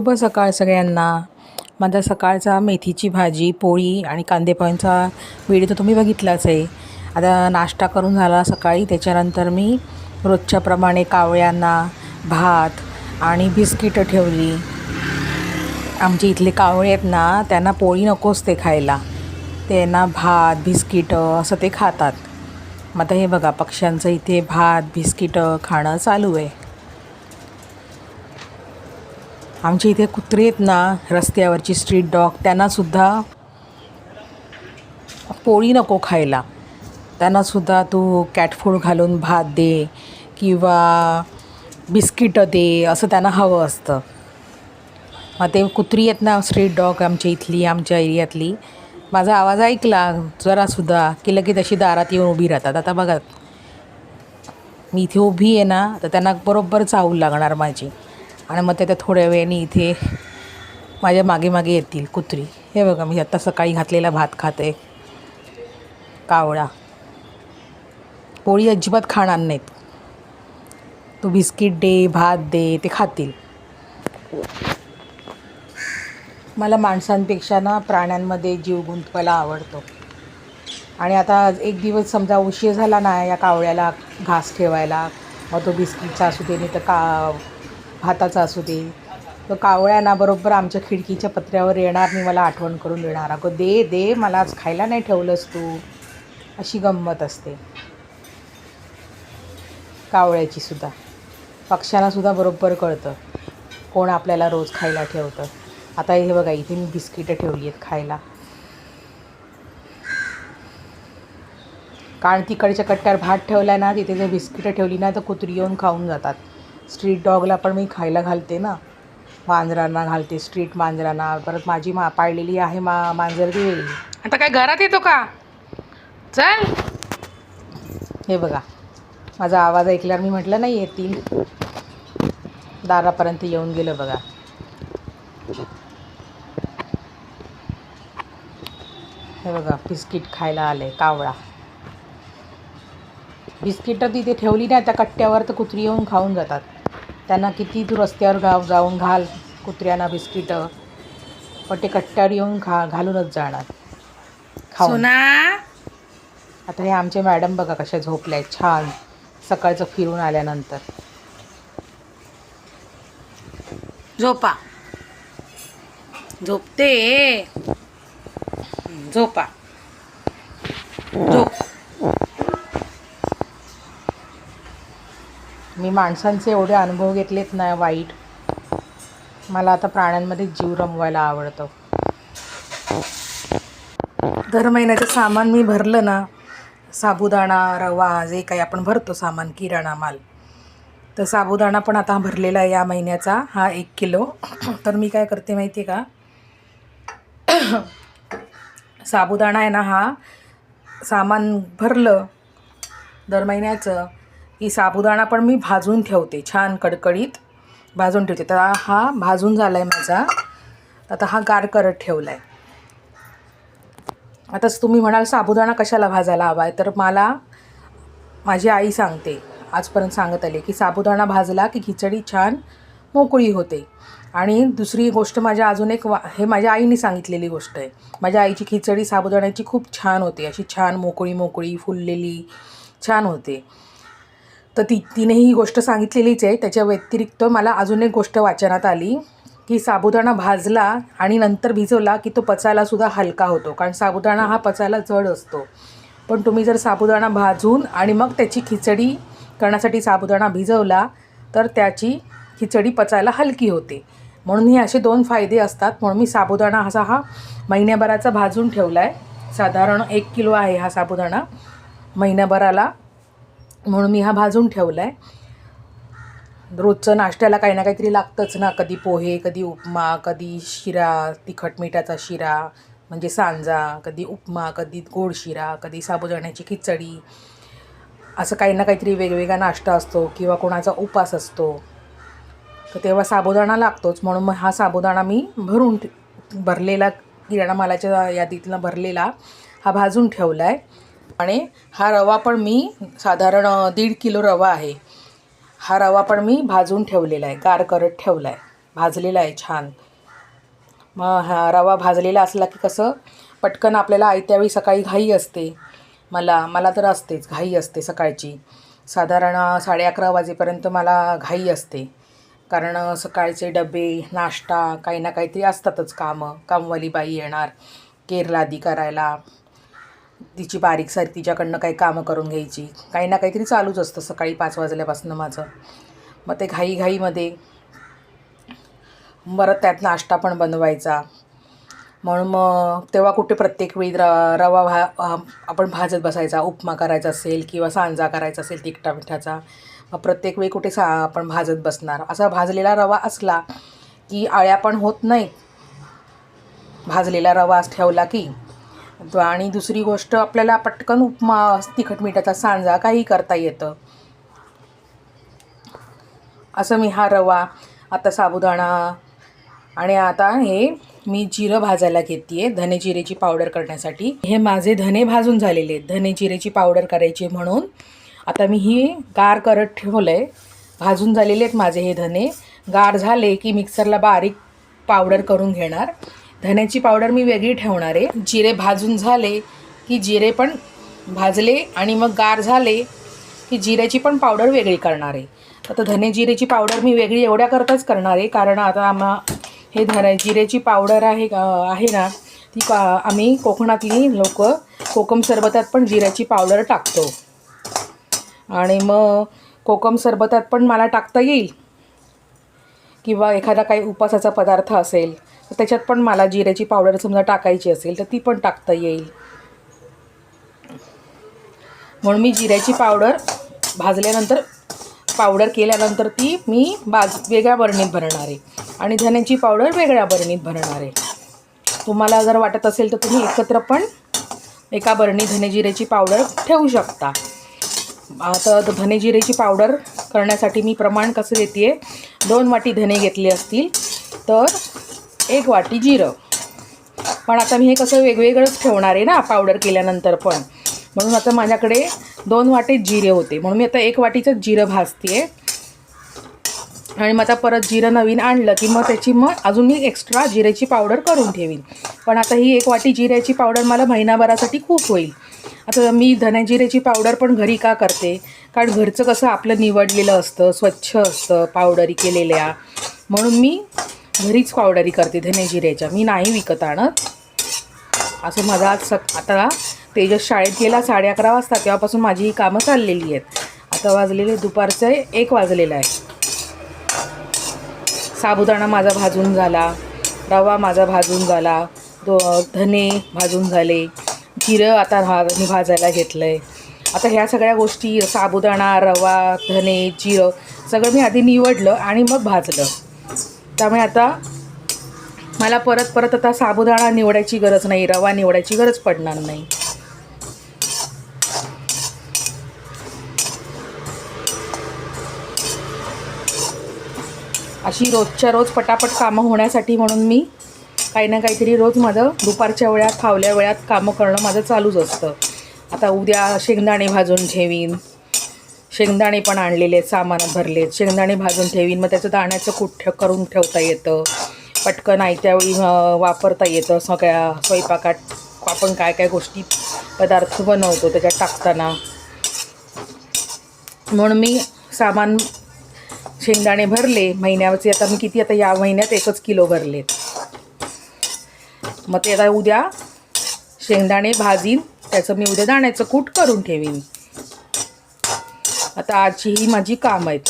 शुभ सकाळ सगळ्यांना. माझा सकाळचा मेथीची भाजी पोळी आणि कांदे व्हिडिओ तर तुम्ही बघितलाच आहे. आता नाश्ता करून झाला सकाळी. त्याच्यानंतर मी रोजच्याप्रमाणे कावळ्यांना भात आणि बिस्किटं ठेवली. आमचे इथले कावळे आहेत ना त्यांना पोळी नकोच ते खायला. त्यांना भात बिस्किटं असं ते खातात. मग आता हे बघा पक्ष्यांचं इथे भात बिस्किटं खाणं चालू आहे. आमच्या इथे कुत्रे आहेत ना रस्त्यावरची स्ट्रीट डॉग त्यांनासुद्धा पोळी नको खायला. त्यांनासुद्धा तू कॅटफूड घालून भात दे किंवा बिस्किटं दे असं त्यांना हवं असतं. मग ते कुत्री आहेत ना स्ट्रीट डॉग आमच्या इथली आमच्या एरियातली. माझा आवाज ऐकला जरासुद्धा की लगेच अशी दारात येऊन उभी राहतात. आता बघा मी इथे उभी आहे ना तर त्यांना बरोबर चावू लागणार माझी. आणि मग त्या थोड्या वेळाने इथे माझ्या मागे मागे येतील कुत्री. हे बघा मी आत्ता सकाळी घातलेला भात खाते. कावळा. पोळी अजिबात खाणार नाहीत. तू बिस्किट दे भात दे ते खातील. मला माणसांपेक्षा ना प्राण्यांमध्ये जीव गुंतवायला आवडतो. आणि आता एक दिवस समजा उशीर झाला ना या कावळ्याला घास ठेवायला मग तो बिस्किटचा असू दे नाही तर का भाताचा असू दे. तो कावळ्याना बरोबर आमच्या खिडकीच्या पत्र्यावर येणार नाही मला आठवण करून देणार. अगं दे दे मला आज खायला नाही ठेवलंस तू. अशी गंमत असते. कावळ्याची सुद्धा. पक्ष्यांना सुद्धा बरोबर कळतं. कोण आपल्याला रोज खायला ठेवतं. आता हे बघा इथे मी बिस्किटं ठेवली आहेत खायला. कारण तिकडच्या कट्ट्यावर भात ठेवला ना तिथे जर बिस्किटं ठेवली ना तर कुत्री येऊन खाऊन जातात. स्ट्रीट डॉगला पण मी खायला घालते ना. मांजरांना घालते स्ट्रीट मांजरांना. परत माझी मा पाळलेली आहे मा मांजर ती वेगळी आता काय घरात येतो का? चल. हे बघा. माझा आवाज ऐकल्यावर मी म्हटलं नाही येतील दारापर्यंत येऊन गेलं बघा. हे बघा बिस्किट खायला आले कावळा. बिस्किटं तिथे ठेवली ना त्या कट्ट्यावर तर कुत्री येऊन खाऊन जातात. त्यांना किती तू रस्त्यावर गाव जाऊन घाल कुत्र्यांना बिस्किटं. पण ते कट्ट्यावर येऊन खा घालूनच जाणार. खाऊन. सोना? आता हे आमचे मॅडम बघा कशा झोपल्या आहेत छान. सकाळचं फिरून आल्यानंतर. झोपा. झोपते. झोपा. झोप. मी माणसांचे एवढे अनुभव घेतलेत ना वाईट. मला आता प्राण्यांमध्ये जीव रमवायला आवडतो. दर महिन्याचं सामान मी भरलं ना साबुदाणा रवा जे काही आपण भरतो सामान किराणा माल तर साबुदाणा पण आता भरलेला आहे या महिन्याचा हा एक किलो. तर मी काय करते माहिती आहे का? साबुदाणा आहे ना हा सामान भरलं दर महिन्याचं की साबुदाणा पण मी भाजून ठेवते छान कडकडीत भाजून ठेवते. तर हा भाजून झाला आहे माझा. आता हा गार करत ठेवला आहे आताच तुम्ही म्हणाल साबुदाणा कशाला भाजायला हवा आहे तर मला माझी आई सांगते आजपर्यंत सांगत आले की साबुदाणा भाजला की खिचडी छान मोकळी होते. आणि दुसरी गोष्ट माझ्या अजून एक वा हे माझ्या आईने सांगितलेली गोष्ट आहे. माझ्या आईची खिचडी साबुदाण्याची खूप छान होते. अशी छान मोकळी मोकळी फुललेली छान होते. तर ती तिने ही गोष्ट सांगितलेलीच आहे. त्याच्या व्यतिरिक्त मला अजून एक गोष्ट वाचनात आली की साबुदाणा भाजला आणि नंतर भिजवला की तो पचायलासुद्धा हलका होतो. कारण साबुदाणा हा पचायला जड असतो. पण तुम्ही जर साबुदाणा भाजून आणि मग त्याची खिचडी करण्यासाठी साबुदाणा भिजवला तर त्याची खिचडी पचायला हलकी होते. म्हणून हे असे दोन फायदे असतात. म्हणून मी साबुदाणा असा हा महिन्याभराचा भाजून ठेवला आहे साधारण एक किलो आहे हा साबुदाणा. महिन्याभराला म्हणून मी हा भाजून ठेवला आहे रोजचं नाश्त्याला काही ना काहीतरी लागतंच ना. कधी पोहे कधी उपमा कधी शिरा तिखट मिठाचा शिरा म्हणजे सांजा कधी उपमा कधी गोड शिरा कधी साबुदाण्याची खिचडी. असं काही ना काहीतरी वेगवेगळा नाश्ता असतो किंवा कोणाचा उपास असतो. तर तेव्हा साबुदाणा लागतोच. म्हणून मग हा साबुदाणा मी भरून ठे- भरलेला किराणा मालाच्या यादीतला भरलेला हा भाजून ठेवला आहे आणि हा रवा पण मी साधारण दीड किलो रवा आहे. हा रवा पण मी भाजून ठेवलेला आहे गार करत ठेवला आहे भाजलेला आहे छान. मग हा रवा भाजलेला असला की कसं पटकन आपल्याला आयत्यावेळी सकाळी घाई असते. मला मला तर असतेच घाई असते सकाळची. साधारण साडे अकरा वाजेपर्यंत मला घाई असते. कारण सकाळचे डबे नाश्ता काही ना काहीतरी असतातच कामं. कामवाली बाई येणार केरलादी करायला. तिची बारीक सारी तिच्याकडनं काही कामं करून घ्यायची. काही ना काहीतरी चालूच असतं सकाळी पाच वाजल्यापासून माझं. मग ते घाईघाईमध्ये परत त्यात नाश्ता पण बनवायचा. म्हणून मग तेव्हा कुठे प्रत्येक वेळी र रवा भा आपण भाजत बसायचा. उपमा करायचा असेल किंवा सांजा करायचा असेल तिखटा मिठाचा. मग प्रत्येक वेळी कुठे सा आपण भाजत बसणार. असा भाजलेला रवा असला की आळ्या पण होत नाही भाजलेला रवा ठेवला की आणि दुसरी गोष्ट आपल्याला पटकन उपमा तिखट मिठाचा सांजा काही करता येतं. असं मी हा रवा आता साबुदाणा आणि आता हे मी जिरं भाजायला घेते आहे धने जिरेची पावडर करण्यासाठी. हे माझे धने भाजून झालेले आहेत. धने जिरेची पावडर करायची म्हणून आता मी ही गार करत ठेवलं आहे भाजून झालेले आहेत माझे हे धने. गार झाले की मिक्सरला बारीक पावडर करून घेणार. धण्याची पावडर मी वेगळी ठेवणार आहे. जिरे भाजून झाले की जिरे पण भाजले आणि मग गार झाले की जिऱ्याची पण पावडर वेगळी करणार आहे. आता धने जिरेची पावडर मी वेगळी एवढ्याकरताच करणार आहे कारण आता आम्हा हे धने जिरेची पावडर आहे आहे ना ती का आम्ही कोकणातली लोक कोकम सरबतात पण जिऱ्याची पावडर टाकतो. आणि मग कोकम सरबतात पण मला टाकता येईल? किंवा एखादा काही उपासाचा पदार्थ असेल तर त्याच्यात पण मला जिऱ्याची पावडर समजा टाकायची असेल तर ती पण टाकता येईल. म्हणून मी जिऱ्याची पावडर भाजल्यानंतर पावडर केल्यानंतर ती मी बाज वेगळ्या बरणीत भरणार आहे. आणि धण्याची पावडर वेगळ्या बरणीत भरणार आहे. तुम्हाला जर वाटत असेल तर तुम्ही एकत्र पण एका बरणी धनेजिऱ्याची पावडर ठेवू शकता. आता धनेजिऱ्याची पावडर करण्यासाठी मी प्रमाण कसं देते दोन वाटी धने घेतले असतील तर एक वाटी जिरं. पण आता मी हे कसं वेगवेगळंच ठेवणार आहे ना पावडर केल्यानंतर पण. म्हणून आता माझ्याकडे दोन वाटे जिरे होते. म्हणून मी आता एक वाटीचं जिरं भाजते आणि मग आता परत जिरं नवीन आणलं की मग त्याची मग अजून मी एक्स्ट्रा जिऱ्याची पावडर करून ठेवीन. पण आता ही एक वाटी जिऱ्याची पावडर मला महिनाभरासाठी खूप होईल. आता मी धने जिऱ्याची पावडर पण घरी का करते? कारण घरचं कसं आपलं निवडलेलं असतं स्वच्छ असतं पावडरी केलेल्या. म्हणून मी घरीच पावडरी करते धने जिऱ्याच्या मी नाही विकत आणत. असं माझा आज सक आता तेजस शाळेत गेला साडे अकरा वाजता तेव्हापासून माझी ही कामं चाललेली आहेत. आता वाजलेले दुपारचे एक वाजलेलं आहे. साबुदाणा माझा भाजून झाला रवा माझा भाजून झाला दो धने भाजून झाले जिरं आता भा मी भाजायला घेतलं आहे आता ह्या सगळ्या गोष्टी साबुदाणा रवा धने जिरं सगळं मी आधी निवडलं आणि मग भाजलं. त्यामुळे आता मला परत परत आता साबुदाणा निवडायची गरज नाही रवा निवडायची गरज पडणार नाही. अशी रोजच्या रोज पटापट कामं होण्यासाठी म्हणून मी काही ना काहीतरी रोज माझं दुपारच्या वेळात फावल्या वेळात कामं करणं माझं चालूच असतं. आता उद्या शेंगदाणे भाजून ठेवीन. शेंगदाणे पण आणलेले आहेत सामानात भरले शेंगदाणे भाजून ठेवीन. मग त्याचं दाण्याचं कूट ठेव करून ठेवता येतं? पटकन आयत्यावेळी वापरता येतं. सगळ्या स्वयंपाकात आपण काय काय गोष्टी पदार्थ बनवतो त्याच्यात टाकताना. म्हणून मी सामान शेंगदाणे भरले. महिन्याचे आता मी किती आता या महिन्यात एकच किलो भरलेत. मग ते आता उद्या शेंगदाणे भाजीन त्याचं मी उद्या दाण्याचं कूट करून ठेवीन. आता आजची ही माझी काम आहेत.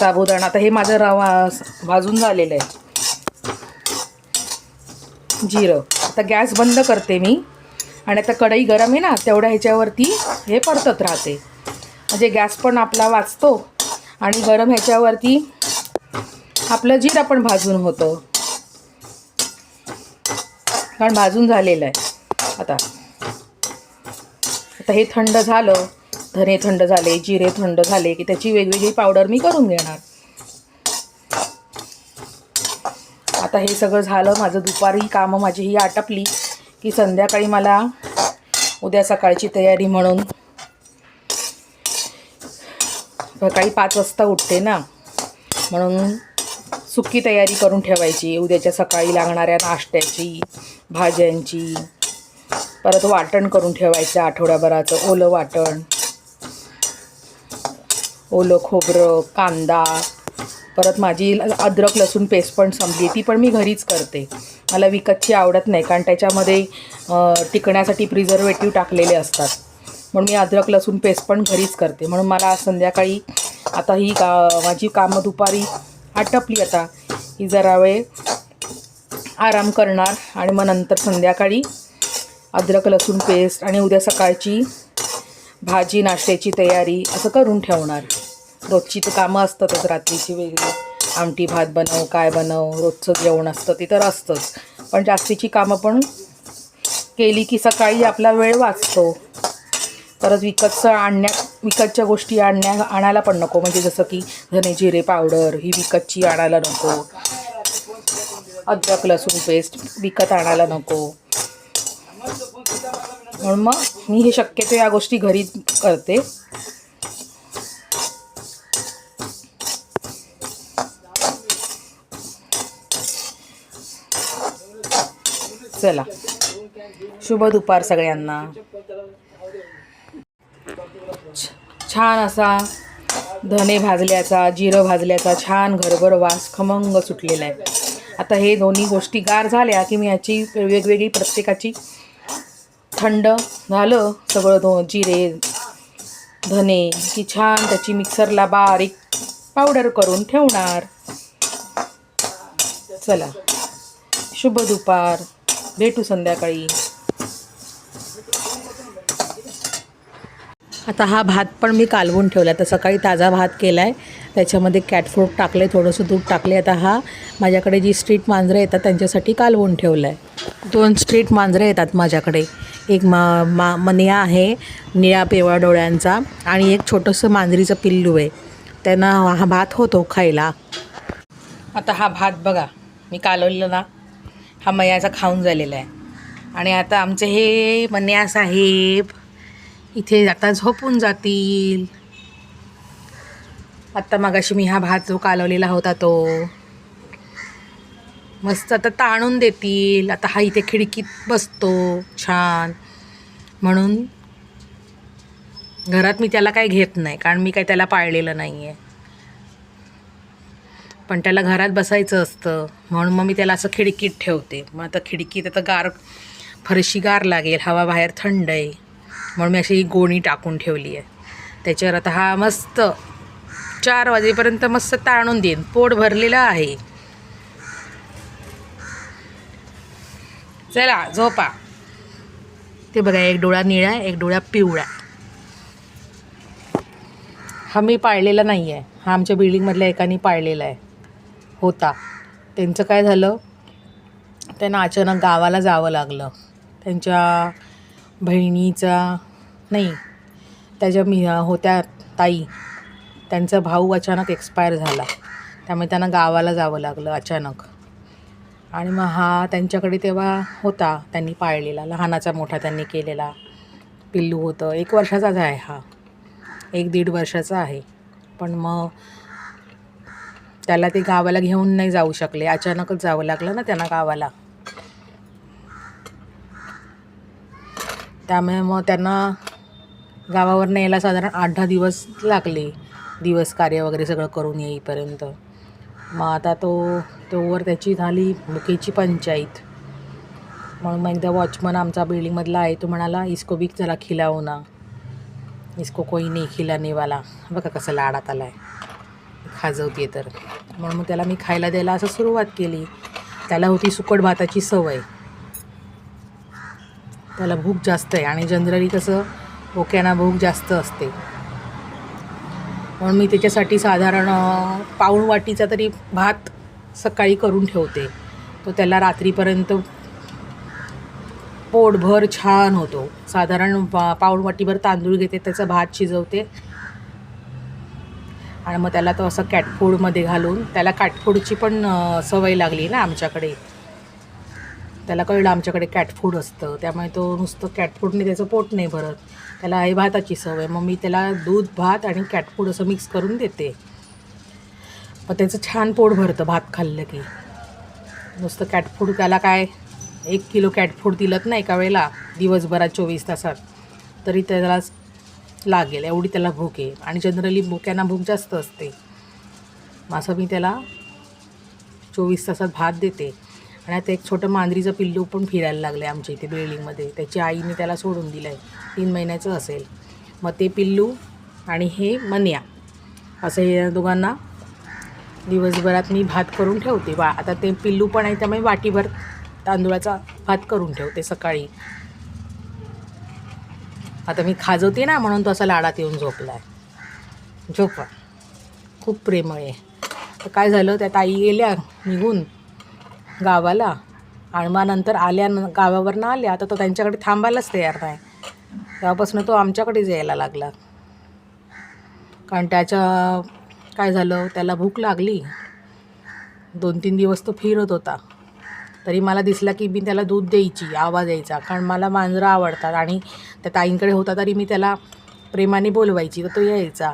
साबुदाणा. आता हे माझं रवा भाजून झालेलं आहे. जिरं. आता गॅस बंद करते मी. आणि आता कढई गरम आहे ना तेवढ्या ह्याच्यावरती हे परतत राहते. म्हणजे गॅस पण आपला वाचतो आणि गरम ह्याच्यावरती आपलं जिरं पण भाजून होतं. कारण भाजून झालेलं आहे. आता. आता हे थंड झालं. धने थंड झाले जिरे थंड झाले की त्याची वेगवेगळी पावडर मी करून घेणार. आता हे सगळं झालं माझं दुपारी कामं माझी ही आटपली की संध्याकाळी मला उद्या सकाळची तयारी म्हणून सकाळी पाच वाजता उठते ना. म्हणून सुकी तयारी करून ठेवायची उद्याच्या सकाळी लागणाऱ्या नाश्त्याची भाज्यांची. परत वाटण करून ठेवायचं आठवड्याभराचं ओलं वाटण. ओलं खोबरं कांदा परत माझी अद्रक लसूण पेस्ट पण संपली. ती पण मी घरीच करते. मला विकतची आवडत नाही कारण त्याच्यामध्ये टिकण्यासाठी प्रिझर्वेटिव्ह टाकलेले असतात. म्हणून मी अद्रक लसूण पेस्ट पण घरीच करते. म्हणून मला संध्याकाळी आता ही का माझी कामं दुपारी आटपली आता. ही जरा वेळ आराम करणार आणि मग नंतर संध्याकाळी अद्रक लसूण पेस्ट आणि उद्या सकाळची भाजी नाश्त्याची तयारी असं करून ठेवणार. रोजची तर कामं असतातच रात्रीची वेगळी. आमटी भात बनव काय बनव रोजचं जेवण असतं ते तर असतंच. पण जास्तीची कामं पण केली की सकाळी आपला वेळ वाचतो. परत विकतचं आणण्या विकतच्या गोष्टी आणण्या आणायला पण नको. म्हणजे जसं की धने जिरे पावडर ही विकतची आणायला नको. अद्रक लसूण पेस्ट विकत आणायला नको. म्हणून मग मी हे शक्यतो या गोष्टी घरी करते. चला. शुभ दुपार सगळ्यांना. छ- छान असा धने भाजल्याचा जिरं भाजल्याचा छान घरभर वास खमंग सुटलेला आहे. आता हे दोन्ही गोष्टी गार झाल्या की मी याची वेगवेगळी प्रत्येकाची थंड झालं सगळं दो जिरे धने की छान त्याची मिक्सरला बारीक पावडर करून ठेवणार. चला. शुभ दुपार. भेटू संध्याकाळी. आता हा भात पण मी कालवून ठेवला आहे तर सकाळी ताजा भात केला आहे त्याच्यामध्ये कॅटफ्रूट टाकले थोडंसं दूध टाकले आता हा माझ्याकडे जी स्ट्रीट मांजरं येतात त्यांच्यासाठी कालवून ठेवलं आहे दोन स्ट्रीट मांजरं येतात माझ्याकडे. एक मा मा मनिया आहे निळ्या पिवळ्या डोळ्यांचा आणि एक छोटंसं मांजरीचं पिल्लू आहे. त्यांना हा भात होतो खायला. आता हा भात बघा मी कालवलेला. ना हा मयाचा खाऊन झालेला आहे. आणि आता आमचे हे मन्या साहेब इथे आता झोपून जातील. आत्ता मगाशी मी हा भात जो कालवलेला होता तो मस्त आता ताणून देतील. आता हा इथे खिडकीत बसतो. छान. म्हणून घरात मी त्याला काही घेत नाही कारण मी काही त्याला पाळलेलं नाही आहे पण त्याला घरात बसायचं असतं. म्हणून मग मी त्याला असं खिडकीत ठेवते. मग आता खिडकीत आता गार फरशी गार लागेल. हवा बाहेर थंड आहे. म्हणून मी अशी ही गोणी टाकून ठेवली आहे. त्याच्यावर आता हा मस्त चार वाजेपर्यंत मस्त ताणून देईन. पोट भरलेलं आहे. चला झोपा. ते बघा एक डोळा निळा आहे एक डोळा पिवळा हा मी पाळलेला नाही आहे हा आमच्या बिल्डिंगमधल्या एकाने पाळलेला आहे. होता. त्यांचं काय झालं? त्यांना अचानक गावाला जावं लागलं. त्यांच्या बहिणीचा नाही त्याच्या मी होत्या ताई त्यांचा भाऊ अचानक एक्सपायर झाला. त्यामुळे त्यांना गावाला जावं लागलं अचानक. आणि मग हा त्यांच्याकडे तेव्हा होता त्यांनी पाळलेला लहानाचा मोठा त्यांनी केलेला. पिल्लू होतं. एक वर्षाचाच आहे हा. एक दीड वर्षाचा आहे. पण मग त्याला ते गावाला घेऊन नाही जाऊ शकले. अचानकच जावं लागलं ना त्यांना गावाला. त्यामुळे मग त्यांना गावावर यायला साधारण आठ दहा दिवस लागले. दिवस कार्य वगैरे सगळं करून येईपर्यंत. मग आता तो तोवर त्याची झाली मुकेची पंचायत. म्हणून मग एकदा वॉचमन आमचा बिल्डिंगमधला आहे. तो म्हणाला इसको भी चला खिलाओ ना. इसको कोई नाही खिलानेवाला. बघा कसं लाडात आला आहे खाजवते तर. म्हणून मग त्याला मी खायला द्यायला असं सुरुवात केली. त्याला होती सुकट भाताची सवय. त्याला भूक जास्त आहे आणि जनरली कसं ओक्याना भूक जास्त असते. म्हणून मी त्याच्यासाठी साधारण पाऊण वाटीचा तरी भात सकाळी करून ठेवते. तो त्याला रात्रीपर्यंत पोटभर छान होतो. साधारण पा पाऊण वाटीभर तांदूळ घेते त्याचा भात शिजवते. आणि मग त्याला तो असं कॅटफूडमध्ये घालून त्याला कॅटफूडची पण सवय लागली ना आमच्याकडे. त्याला कळलं आमच्याकडे कॅटफूड असतं. त्यामुळे तो नुसतं कॅटफूडने त्याचं पोट नाही भरत. त्याला आहे भाताची सवय. मग मी त्याला दूध भात आणि कॅटफूड असं मिक्स करून देते. मग त्याचं छान पोट भरतं भात खाल्लं की. नुसतं कॅट फूड त्याला काय एक किलो कॅट फूड दिलं ना एका वेळेला दिवसभरात चोवीस तासात. तरी त्याला लागेल एवढी त्याला भूक आहे. आणि जनरली भुक्यांना भूक जास्त असते. मग असं मी त्याला चोवीस तासात भात देते. आणि आता एक छोटं मांजरीचं पिल्लू पण फिरायला लागलं आहे आमच्या इथे बिल्डिंगमध्ये. त्याची आईने त्याला सोडून दिलं आहे तीन महिन्याचं असेल. मग ते पिल्लू आणि हे मन्या असं हे दोघांना दिवसभरात मी भात करून ठेवते. वा आता ते पिल्लू पण आहे त्यामुळे वाटीभर तांदूळाचा भात करून ठेवते सकाळी. आता मी खाजवते ना म्हणून तो असा लाडात येऊन झोपला आहे झोपा. खूप प्रेमळ आहे. तर काय झालं त्या ताई गेल्या निघून गावाला. आणि मग नंतर आल्या न- गावावरनं आल्या. तर तो त्यांच्याकडे थांबायलाच तयार नाही. तेव्हापासून तो आमच्याकडेच यायला लागला. कारण त्याच्या काय झालं त्याला भूक लागली. दोन तीन दिवस तो फिरत होता. तरी मला दिसला की मी त्याला दूध द्यायची आवाज यायचा. कारण मला मांजरं आवडतात आणि त्या ताईंकडे होता तरी मी त्याला प्रेमाने बोलवायची तर तो यायचा.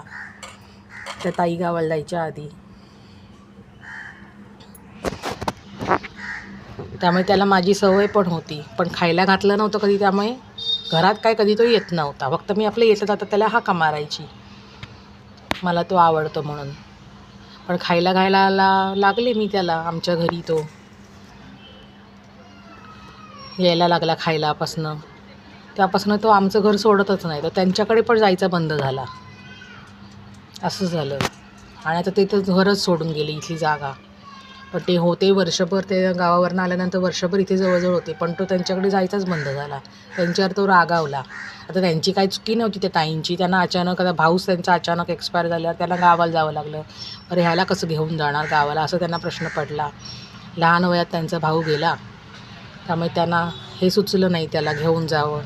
त्या ताई गावाला जायच्या आधी. त्यामुळे त्याला माझी सवय पण होती. पण खायला घातलं नव्हतं कधी त्यामुळे घरात काय कधी तो येत नव्हता. फक्त मी आपलं येतं जातं त्याला हाका मारायची. मला तो आवडतो म्हणून. पण खायला घायला ला लागले मी त्याला आमच्या घरी तो. यायला लागला खायलापासनं. त्यापासनं तो आमचं घर सोडतच नाही. तर त्यांच्याकडे पण जायचा बंद झाला. असं झालं. आणि आता ते तर घरच सोडून गेले इथली जागा. पण ते होते वर्षभर ते गावावरनं आल्यानंतर वर्षभर इथे जवळजवळ होते. पण तो त्यांच्याकडे जायचाच बंद झाला. त्यांच्यावर तो रागावला आता त्यांची काही चुकी नव्हती त्या ताईंची. त्यांना अचानक आता भाऊच त्यांचा अचानक एक्सपायर झाल्यावर त्यांना गावाला जावं लागलं. अरे ह्याला कसं घेऊन जाणार गावाला? असं त्यांना प्रश्न पडला. लहान वयात त्यांचा भाऊ गेला. त्यामुळे त्यांना हे सुचलं नाही त्याला घेऊन जावं.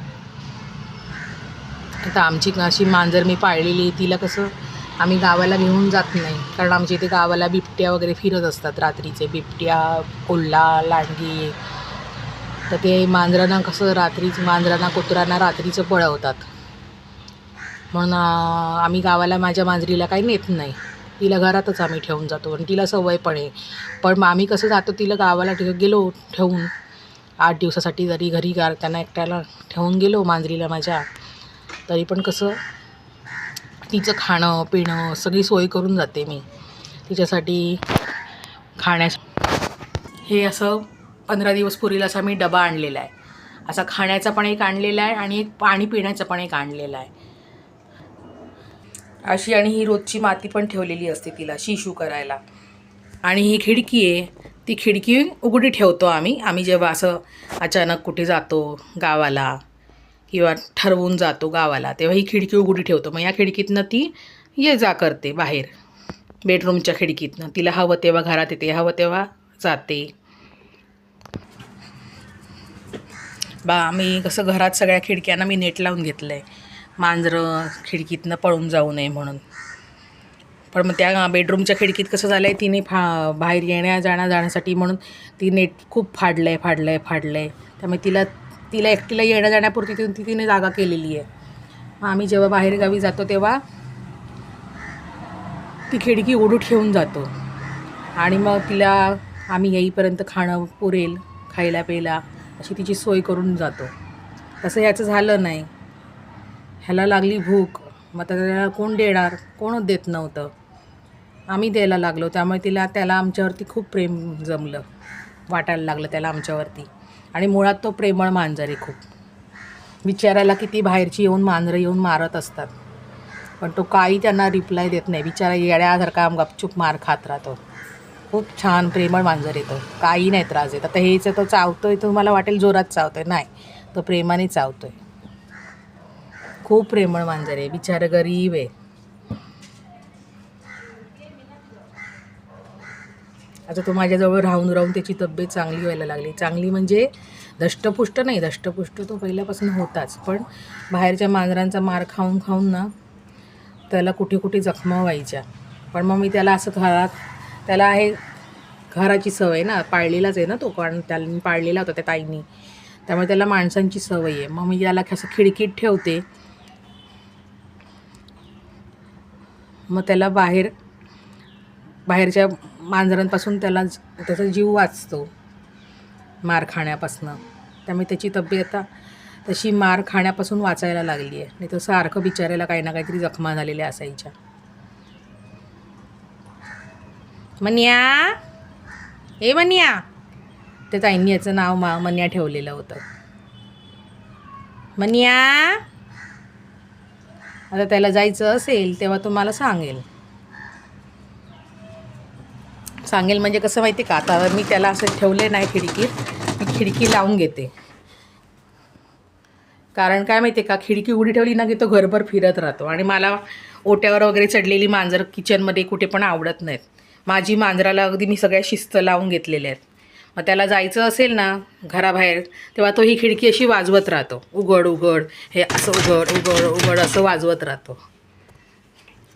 आता आमची अशी मांजर मी पाळलेली तिला कसं आम्ही गावाला घेऊन जात नाही. कारण आमच्या इथे गावाला बिबट्या वगैरे फिरत असतात रात्रीचे. बिबट्या कोल्हा लांडगी तर ते मांजरांना कसं रात्रीच मांजरांना कुत्रांना रात्रीचं पळवतात. म्हणून आम्ही गावाला माझ्या मांजरीला काही नेत नाही. तिला घरातच आम्ही ठेवून जातो. आणि तिला सवय पण आहे पण मग आम्ही कसं जातो तिला गावाला ठेव गेलो ठेवून. आठ दिवसासाठी जरी घरी गार त्यांना एकट्याला ठेवून गेलो मांजरीला माझ्या तरी पण कसं तिचं खाणं पिणं सगळी सोय करून जाते मी. तिच्यासाठी खाण्यास हे असं पंधरा दिवस पूर्वीला असा मी डबा आणलेला आहे. असा खाण्याचा पण एक आणलेला आहे आणि एक पाणी पिण्याचं पण एक आणलेला आहे. अशी आणि ही रोजची माती पण ठेवलेली असते तिला शिशू करायला. आणि ही खिडकी आहे ती खिडकी उघडी ठेवतो आम्ही. आम्ही जेव्हा असं अचानक कुठे जातो गावाला किंवा ठरवून जातो गावाला तेव्हा ही खिडकी उघडी ठेवतो. मग या खिडकीतनं ती ये जा करते बाहेर. बेडरूमच्या खिडकीतनं. तिला हवं तेव्हा घरात येते हवं तेव्हा जाते. बा आम्ही कसं घरात सगळ्या खिडक्यांना मी नेट लावून घेतलं आहे मांजरं खिडकीतनं पळून जाऊ नये म्हणून. पण मग त्या बेडरूमच्या खिडकीत कसं झालं आहे तिने फा बाहेर येण्या जाण्या जाण्यासाठी म्हणून ती नेट खूप फाडलं आहे फाडलं आहे फाडलं आहे त्यामुळे तिला तिला एकटीला येण्या जाण्यापुरती ती ती तिने जागा केलेली आहे. मग आम्ही जेव्हा बाहेरगावी जातो तेव्हा ती खिडकी ओढू ठेवून जातो. आणि मग तिला आम्ही येईपर्यंत खाणं पुरेल खायला प्यायला अशी तिची सोय करून जातो. तसं ह्याचं झालं नाही. ह्याला लागली भूक. मग आता त्याला कोण देणार? कोणच देत नव्हतं. आम्ही द्यायला लागलो. त्यामुळे तिला त्याला आमच्यावरती खूप प्रेम जमलं. वाटायला लागलं त्याला आमच्यावरती. आणि मुळात तो प्रेमळ मांजर आहे खूप. विचारायला किती बाहेरची येऊन मांजरं येऊन मारत असतात. पण तो काही त्यांना रिप्लाय देत नाही. बिचारा येड्यासारखा आम गपचूप मार खात राहतो. खूप छान प्रेमळ मांजर येतो काही नाही त्रास देत. आता हेच तो आहे तो मला वाटेल जोरात चावतोय. नाही तो प्रेमाने चावतो आहे खूप प्रेमळ मांजर आहे. बिचारं गरीब आहे. आता तो माझ्याजवळ राहून राहून त्याची तब्येत चांगली व्हायला लागली. चांगली म्हणजे धष्टपुष्ट नाही धष्टपुष्ट तो पहिल्यापासून होताच. पण बाहेरच्या मांजरांचा मार खाऊन खाऊन ना त्याला कुठे कुठे जखमा व्हायच्या. पण मग मी त्याला असं घरात त्याला आहे घराची सवय ना पाळलेलाच आहे ना तो. कारण त्याला पाळलेला होता त्या ताईंनी. त्यामुळे त्याला माणसांची सवय आहे. मग मी त्याला असं खिडकीत ठेवते. मग त्याला बाहेर बाहेरच्या मांजरांपासून त्याला त्याचा जीव वाचतो मार खाण्यापासनं. त्यामुळे त्याची तब्येत आता तशी मार खाण्यापासून वाचायला लागली आहे. नाही तर सारखं बिचारायला काही ना काहीतरी जखमा झालेल्या असायच्या. मन्या! ए मन्या! त्या ताईंनी याचं नाव मा मन्या ठेवलेलं होतं. मन्या! आता त्याला जायचं असेल तेव्हा तुम्हाला सांगेल. सांगेल म्हणजे कसं माहिती का? आता मी त्याला असं ठेवले नाही खिडकीत मी खिडकी लावून घेते. कारण काय माहिती का? खिडकी उडी ठेवली ना की तो घरभर फिरत राहतो. आणि मला ओट्यावर वगैरे चढलेली मांजर किचनमध्ये कुठे पण आवडत नाहीत. माझी मांजराला अगदी मी सगळ्या शिस्त लावून घेतलेल्या आहेत. मग त्याला जायचं असेल ना घराबाहेर तेव्हा तो ही खिडकी अशी वाजवत राहतो. उघड उघड हे असं उघड उघड उघड असं वाजवत राहतो.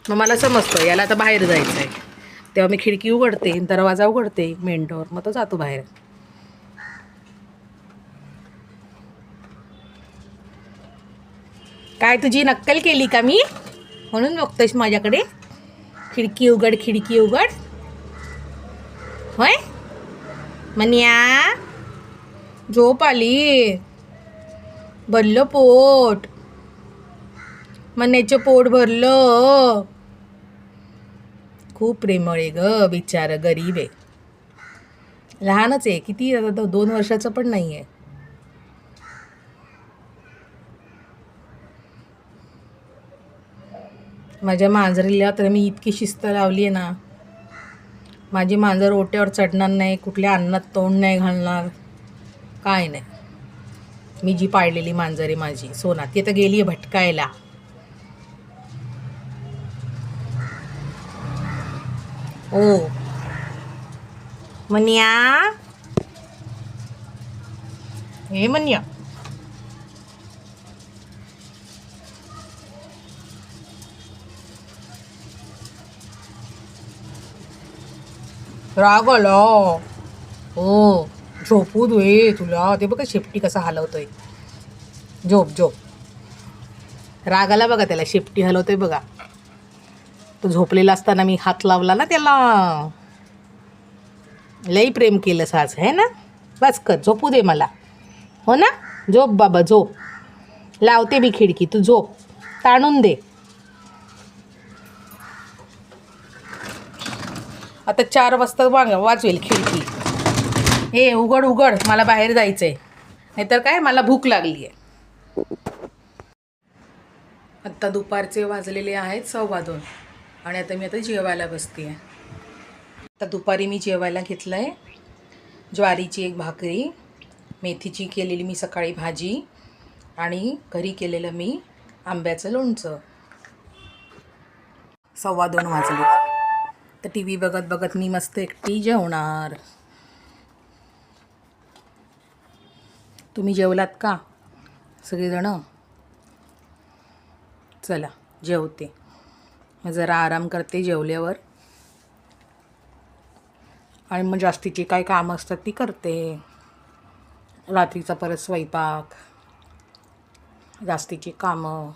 मग मला समजतं याला आता बाहेर जायचं आहे तेव्हा मी खिडकी उघडते दरवाजा उघडते मेन डोअर मग तो जातो बाहेर. काय तुझी नक्कल केली का मी? म्हणून बघतोयस माझ्याकडे. खिडकी उघड खिडकी उघड. होय? म्हणया झोप आली. भरलं पोट. मन्याचं पोट भरलं. खूप प्रेमळ आहे ग बिचार गरीब आहे. लहानच आहे किती आता दोन वर्षाचं पण नाही आहे माझ्या मांजरीला तर मी इतकी शिस्त लावली आहे ना. माझी मांजर ओट्यावर चढणार नाही कुठल्या अन्नात तोंड नाही घालणार काय नाही. मी जी पाळलेली मांजर आहे माझी सोना ती आता गेली आहे भटकायला. ओ मन्या हे मन्या राग आला हो झोपू दे तुला ते बघा शेपटी कसा हलवतोय झोप झोप राग आला बघा त्याला शेपटी हलवतोय बघा तो झोपलेला असताना मी हात लावला ना त्याला. लई प्रेम केलं साज है ना? बस कर झोपू दे मला. हो ना? झोप बाबा झोप. लावते मी खिडकी तू झोप. ताणून दे. आता चार वाजता वाग वाजवेल खिडकी. हे उघड उघड मला बाहेर जायचं आहे नाहीतर काय मला भूक लागली आहे आत्ता दुपारचे वाजलेले आहेत सव्वा दोन. आणि आता मी आता जेवायला बसते आहे आता दुपारी मी जेवायला घेतलं आहे ज्वारीची एक भाकरी मेथीची केलेली मी सकाळी भाजी आणि घरी केलेलं मी आंब्याचं लोणचं. सव्वा दोन वाजले. तर टी व्ही बघत बघत मी मस्त एकटी जेवणार. तुम्ही जेवलात का? सगळेजणं? चला जेवते. मग जरा आराम करते जेवल्यावर. आणि मग जास्तीची काय कामं असतात ती करते. रात्रीचा परत स्वयंपाक जास्तीची कामं.